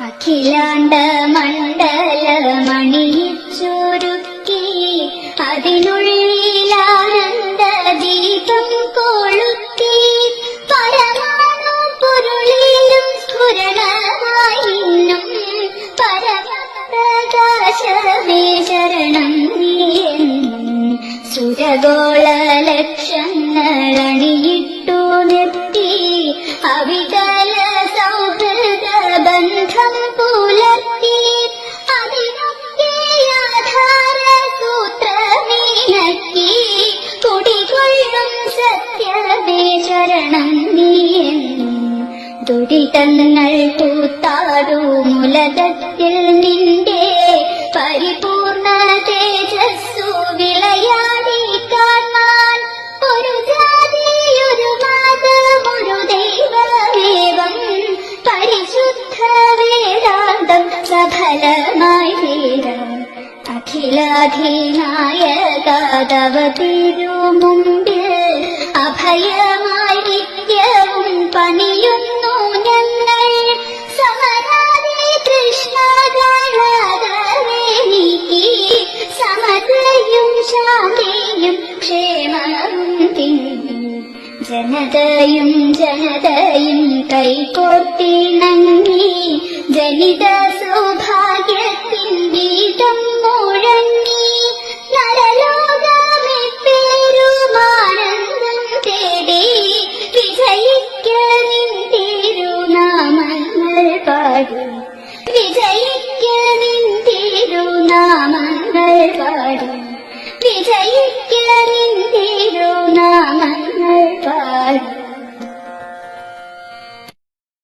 അഖിലാണ്ട മണ്ഡല മണിച്ചുരുക്കി അതിനുള്ളിലാനന്ദ ദീപം കൊളുത്തി പരമാണു പൊരുളിലും സ്ഫുരണമായിന്നും ഇന്നും പരമപ്രകാശമേ ശരണം ശ്രുതഗോള സുരഗോള ശരണം നീയെന്നും ദുരിതങ്ങൾ കൂത്താടു മുലകത്തിൽ നിന്റെ പരിപൂർണ തേജസ്സു വിളയാടി കാണാൻ ഒരു ജാതി ജാതിയൊരു ഒരു ദൈവമേവം. പരിശുദ്ധ വേദാന്തം സഫലമായി വേദം അഖിലാധിനായക തവ തിരുമുമ്പിൽ അഭയമായി ജനതയും ജനതയും കൈകോർത്തിണങ്ങി ജനിത സൗഭാഗ്യത്തിൻ ഗീതം മുഴങ്ങി നരലോകമെപ്പേരുമാനന്ദം തേടി വിജയിക്ക നിന്തിരുനാമങ്ങൾ പാടും. വിജയിക്ക നിന്തിരുനാമങ്ങൾ പാടും. വിജയിക്ക നിന്തിരുനാമങ്ങൾ പാടി